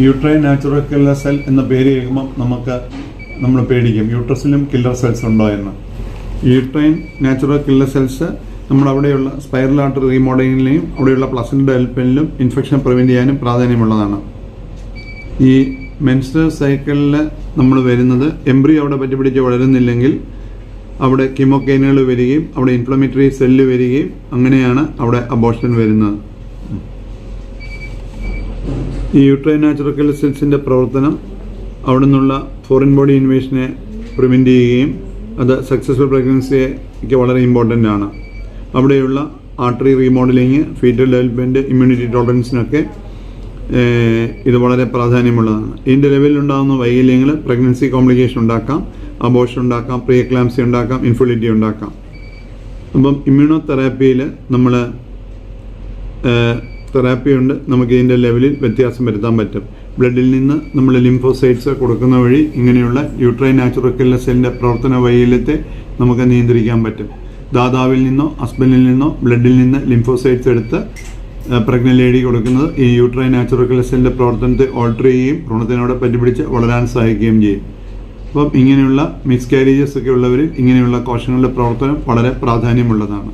Uterine natural killer cell എന്ന പേര് കേൾക്കുമ്പോൾ നമുക്ക് നമ്മൾ പേടിക്കും. യൂട്രസിലും കില്ലർ സെൽസ് ഉണ്ടോ എന്ന്. യൂട്രൈൻ നാച്ചുറൽ കില്ലർ സെൽസ് നമ്മളവിടെയുള്ള സ്പൈറൽ ആർട്ടറി റീമോഡലിനെയും അവിടെയുള്ള പ്ലസിന്റെ ഡെവലപ്മെന്റിലും ഇൻഫെക്ഷൻ പ്രിവെന്റ് ചെയ്യാനും പ്രാധാന്യമുള്ളതാണ്. ഈ മെൻസ്ട്രൽ സൈക്കിളിൽ നമ്മൾ വരുന്നത് എംബ്രി അവിടെ പറ്റി പിടിച്ച് വളരുന്നില്ലെങ്കിൽ അവിടെ കിമോക്കൈനുകൾ വരികയും അവിടെ ഇൻഫ്ലമേറ്ററി സെല്ല് വരികയും അങ്ങനെയാണ് അവിടെ അബോഷൻ വരുന്നത്. ഈ യൂട്രൈൻ നാച്ചുറൽ സെൽസിന്റെ പ്രവർത്തനം അവിടെ നിന്നുള്ള ഫോറിൻ ബോഡി ഇൻവേഷനെ പ്രിവെന്റ് ചെയ്യുകയും അത് സക്സസ്ഫുൾ പ്രഗ്നൻസിക്ക് വളരെ ഇമ്പോർട്ടന്റ് ആണ്. അവിടെയുള്ള artery remodeling foetal development immunity ടോളറൻസിനൊക്കെ ഇത് വളരെ പ്രാധാന്യമുള്ളതാണ്. ഇതിന്റെ ലെവലിലുണ്ടാകുന്ന വൈകല്യങ്ങൾ പ്രഗ്നൻസി കോംപ്ലിക്കേഷൻ ഉണ്ടാക്കാം അബോഷൻ ഉണ്ടാക്കാം പ്രീ എക്ലാംസി ഉണ്ടാക്കാം ഇൻഫിലിറ്റി ഉണ്ടാക്കാം. അപ്പം ഇമ്മ്യൂണോ തെറാപ്പിയിൽ നമ്മൾ തെറാപ്പി ഉണ്ട്. നമുക്ക് ഇതിന്റെ ലെവലിൽ വ്യത്യാസം വരുത്താൻ പറ്റും. ബ്ലഡിൽ നിന്ന് നമ്മൾ ലിംഫോസൈറ്റ്സ് കൊടുക്കുന്ന വഴി ഇങ്ങനെയുള്ള യൂട്രൈൻ നാച്ചുറൽ കില്ലർ സെല്ലിന്റെ പ്രവർത്തന വൈകല്യത്തെ നമുക്ക് നിയന്ത്രിക്കാൻ പറ്റും. ദാതാവിൽ നിന്നോ ഹസ്ബൻഡിൽ നിന്നോ ബ്ലഡിൽ നിന്ന് ലിംഫോസൈറ്റ്സ് എടുത്ത് പ്രഗ്നന്റ് ലേഡി കൊടുക്കുന്നത് ഈ യൂട്രൈൻ നാച്ചുറൽ കില്ലർ സെല്ലിന്റെ പ്രവർത്തനത്തെ ഓൾട്ടർ ചെയ്യുകയും ഭ്രൂണത്തിനോട് പറ്റിപ്പിടിച്ച് വളരാൻ സഹായിക്കുകയും ചെയ്യും. അപ്പം ഇങ്ങനെയുള്ള മിസ്കാരേജസ് ഒക്കെ ഉള്ളവരിൽ ഇങ്ങനെയുള്ള കോശങ്ങളുടെ പ്രവർത്തനം വളരെ പ്രാധാന്യമുള്ളതാണ്.